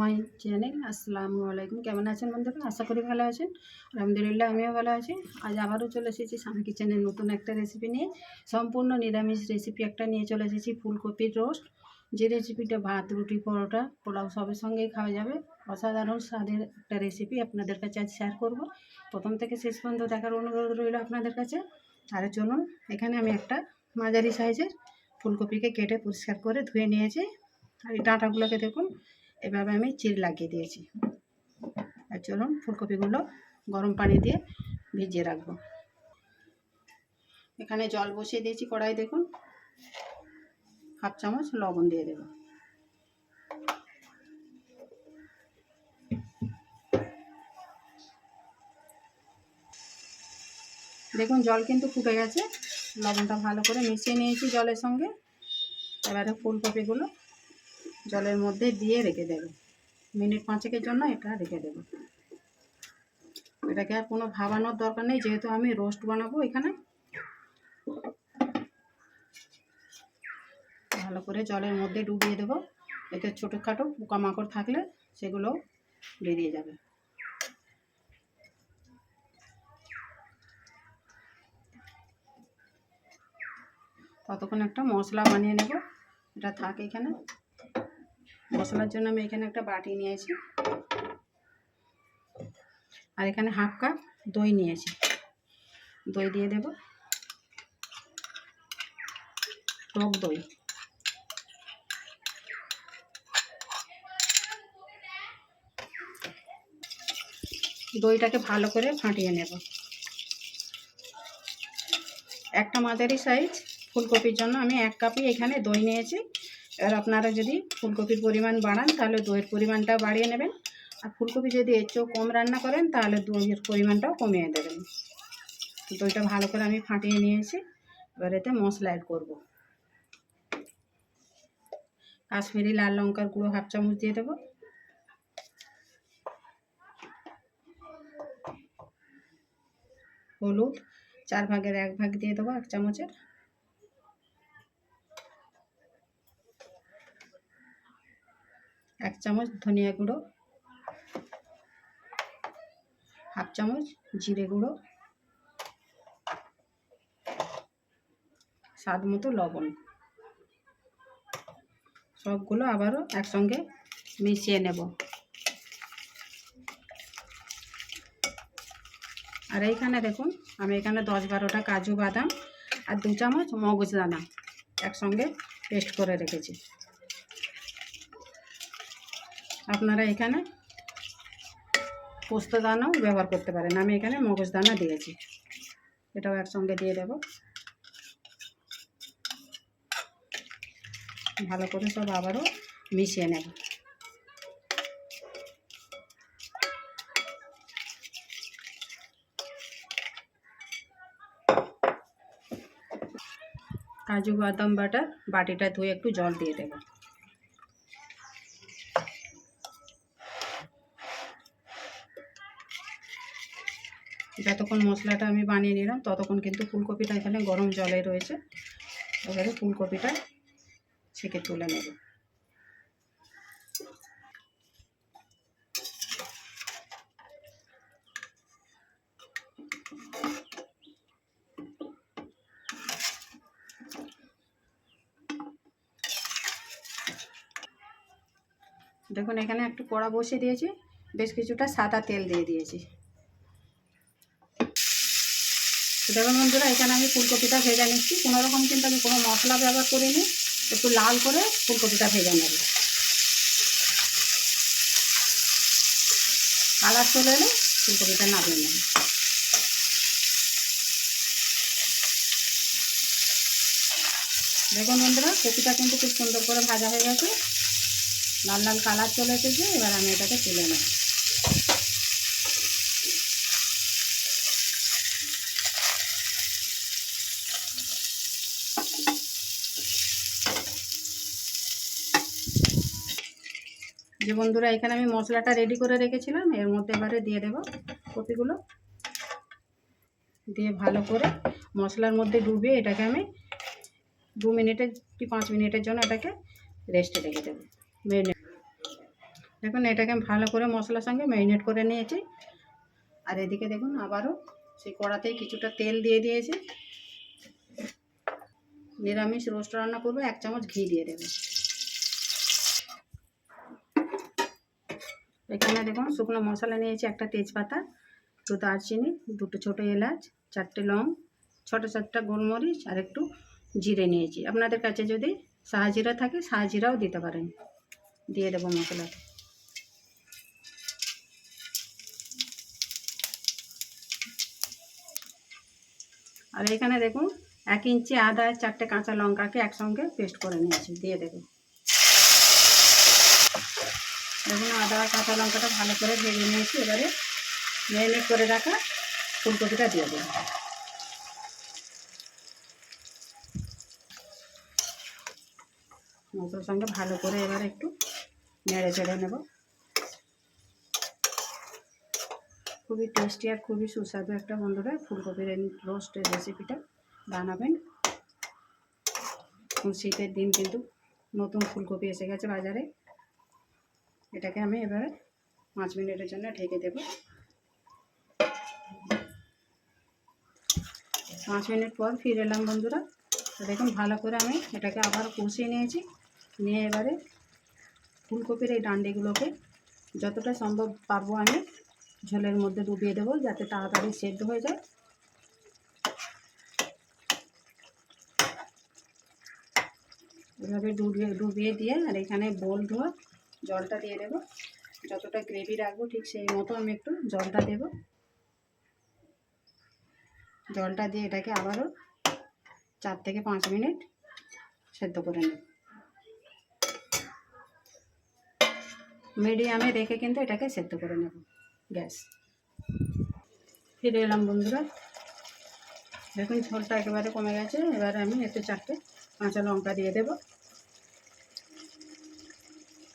My channel আসসালামু আলাইকুম কেমন আছেন বন্ধুরা? আশা করি ভালো আছেন। আলহামদুলিল্লাহ, আমিও ভালো আছি। আজ আবারও চলে এসেছি স্বামী কিচেনের নতুন একটা রেসিপি নিয়ে। সম্পূর্ণ নিরামিষ রেসিপি একটা নিয়ে চলে এসেছি, ফুলকপির রোস্ট যে রেসিপিটা ভাত, রুটি, পরোটা, পোলাও সবের সঙ্গেই খাওয়া যাবে, অসাধারণ স্বাদের একটা রেসিপি আপনাদের কাছে আজ শেয়ার করব। প্রথম থেকে শেষ পর্যন্ত দেখার অনুরোধ রইল আপনাদের কাছে। আর চলুন, এখানে আমি একটা মাঝারি সাইজের ফুলকপিকে কেটে পরিষ্কার করে ধুয়ে নিয়েছি। আর এই ডাঁটাগুলোকে দেখুন এভাবে আমি চির লাগিয়ে দিয়েছি। আর চলুন ফুলকপিগুলো গরম পানি দিয়ে ভিজিয়ে রাখব। এখানে জল বসিয়ে দিয়েছি কড়াই, দেখুন। হাফ চামচ লবণ দিয়ে দেব। দেখুন, জল কিন্তু ফুটে গেছে। লবণটা ভালো করে মিশিয়ে নিয়েছি জলের সঙ্গে। এবারে ফুলকপিগুলো জলের মধ্যে দিয়ে রেখে দেবে। মিনিট পাঁচেকের জন্য এটা রেখে দেবো। এটাকে আর কোনো ভাবানোর দরকার নেই, যেহেতু আমি রোস্ট বানাবো এখানে। ভালো করে জলের মধ্যে ডুবিয়ে দেবো। এতে ছোটোখাটো পোকামাকড় থাকলে সেগুলো বেরিয়ে যাবে। ততক্ষণ একটা মশলা বানিয়ে নেব। এটা থাক এখানে। মশলার জন্য আমি এখানে একটা বাটি নিয়েছি। আর এখানে হাফ কাপ দই নিয়েছি। দই দিয়ে দেব। টক দই। দইটাকে ভালো করে ফাটিয়ে নেব। একটা মাঝারি সাইজ ফুলকপির জন্য আমি এক কাপই এখানে দই নিয়েছি। এবার আপনারা যদি ফুলকপির পরিমাণ বাড়ান, তাহলে দইয়ের পরিমাণটা বাড়িয়ে নেবেন। আর ফুলকপি যদি এর চেয়েও কম রান্না করেন, তাহলে দইয়ের পরিমাণটাও কমিয়ে দেবেন। দইটা ভালো করে আমি ফাটিয়ে নিয়েছি। এবার এতে মশলা অ্যাড করব। কাশ্মীরি লাল লঙ্কার গুঁড়ো হাফ চামচ দিয়ে দেবো। হলুদ চার ভাগের এক ভাগ দিয়ে দেবো এক চামচের। চামচ ধনিয়া গুঁড়ো, হাফ চামচ জিরে গুঁড়ো, স্বাদ মতো লবণ। সবগুলো আবারও একসঙ্গে মিশিয়ে নেব। আর এইখানে দেখুন, আমি এখানে দশ বারোটা কাজু বাদাম আর দু চামচ মগজ দানা একসঙ্গে পেস্ট করে রেখেছি। আপনারা এখানে পোস্ত দানাও ব্যবহার করতে পারেন। আমি এখানে মগজ দানা দিয়েছি। এটাও একসঙ্গে দিয়ে দেব। ভালো করে সব আবারও মিশিয়ে নেব। কাজু বাদাম বাটার বাটিটা ধুয়ে একটু জল দিয়ে দেবো। যতক্ষণ মশলাটা আমি বানিয়ে নিলাম, ততক্ষণ কিন্তু ফুলকপিটা এখানে গরম জলে রয়েছে। এবারে ফুলকপিটা ছেঁকে তুলে নেব। দেখুন, এখানে একটু কড়া বসিয়ে দিয়েছি, বেশ কিছুটা সাদা তেল দিয়ে দিয়েছি। দেখুন বন্ধুরা, এখানে আমি ফুলকপিটা ভেজে নিচ্ছি। কোনো রকম কিন্তু আমি কোনো মশলা ব্যবহার করিনি। একটু লাল করে ফুলকপিটা ভেজে নেব। কালার চলে এলে ফুলকপিটা নামিয়ে নেব। দেখুন বন্ধুরা, কপিটা কিন্তু খুব সুন্দর করে ভাজা হয়ে গেছে। লাল লাল কালার চলে এসেছে। এবার আমি এটাকে তুলে নেব। যে বন্ধুরা, এখানে আমি মশলাটা রেডি করে রেখেছিলাম। এর মধ্যে এবারে দিয়ে দেব কপিগুলো। দিয়ে ভালো করে মশলার মধ্যে ডুবিয়ে এটাকে আমি দু মিনিটের কি পাঁচ মিনিটের জন্য এটাকে রেস্টে রেখে দেবো। মেরিনেট দেখুন, এটাকে আমি ভালো করে মশলার সঙ্গে ম্যারিনেট করে নিয়েছি। আর এদিকে দেখুন, আবারও সেই কড়াতেই কিছুটা তেল দিয়ে দিয়েছি। নিরামিষ রোস্ট রান্না করব, এক চামচ ঘি দিয়ে দেবে। এখানে দেখুন শুকনো মশলা নিয়েছি একটা তেজপাতা দুটো দারচিনি, দুটো ছোটো এলাচ, চারটে লং, ছোটো চারটা গোলমরিচ আর একটু জিরে নিয়েছি। আপনাদের কাছে যদি শাহজিরা থাকে শাহজিরাও দিতে পারেন। দিয়ে দেবো মশলাটা। আর এখানে দেখুন এক ইঞ্চি আদা চারটে কাঁচা লঙ্কাকে একসঙ্গে পেস্ট করে নিয়েছি। দিয়ে দেবো। দেখুন আদা কাঁচা লঙ্কাটা ভালো করে ভেজে নিয়েছি, এবারে ম্যারিনেট করে রাখা ফুলকপিটা দিয়ে দেবো। মশলার সঙ্গে ভালো করে এবার একটু নেড়ে চেড়ে নেব। খুবই টেস্টি আর খুবই সুস্বাদু একটা বন্ধুরা ফুলকপির রোস্টের রেসিপিটা বানাবেন। শীতের দিন কিন্তু নতুন ফুলকপি এসে গেছে বাজারে। এটাকে আমি এবারে পাঁচ মিনিটের জন্য ঢেকে দেব। পাঁচ মিনিট পর ফিরে এলাম বন্ধুরা। তো দেখুন, ভালো করে আমি এটাকে আবার কষিয়ে নিয়েছি। নিয়ে এবারে ফুলকপির এই ডান্ডিগুলোকে যতটা সম্ভব পারব আমি ঝোলের মধ্যে ডুবিয়ে দেবো যাতে তাড়াতাড়ি সেদ্ধ হয়ে যায়। এভাবে ডুবিয়ে ডুবিয়ে দিয়ে আর এখানে বোল ধোয়া জলটা দিয়ে দেবো। যতটা গ্রেভি রাখব ঠিক সেই মতো আমি একটু জলটা দেব। জলটা দিয়ে এটাকে আবারও চার থেকে পাঁচ মিনিট সেদ্ধ করে নেব। মিডিয়ামে রেখে কিন্তু এটাকে সেদ্ধ করে নেব। গ্যাস ফিরে এলাম বন্ধুরা। দেখুন ঝোলটা একেবারে কমে গেছে। এবারে আমি একটু চারটে কাঁচা লঙ্কা দিয়ে দেবো।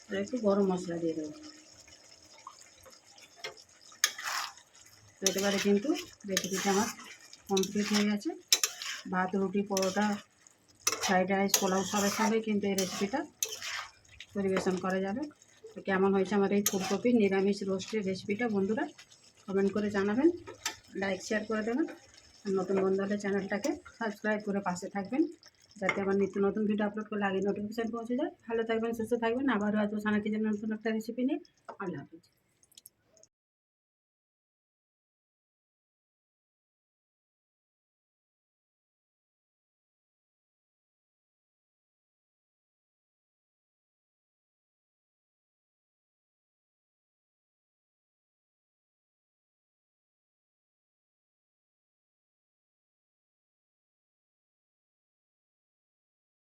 আর একটু গরম মশলা দিয়ে দেবো। তো এবারে কিন্তু রেসিপিটা আমার কমপ্লিট হয়ে গেছে। ভাত, রুটি, পরোটা, ফ্রাইড রাইস, পোলাও সবের সঙ্গেই কিন্তু এই রেসিপিটা পরিবেশন করা যাবে। তো কেমন হয়েছে আমার এই ফুলকপির নিরামিষ রোস্টের রেসিপিটা বন্ধুরা কমেন্ট করে জানাবেন। লাইক শেয়ার করে দেবেন। আর নতুন বন্ধু হলে চ্যানেলটাকে সাবস্ক্রাইব করে পাশে থাকবেন। যাতে আমার নিত্য নতুন ভিডিও আপলোড করলে আগে নোটিফিকেশান পৌঁছে যায়। ভালো থাকবেন, সুস্থ থাকবেন। আবারও আসব সানা কিচেন নতুন একটা রেসিপি নিয়ে। আল্লাহ হাফিজ।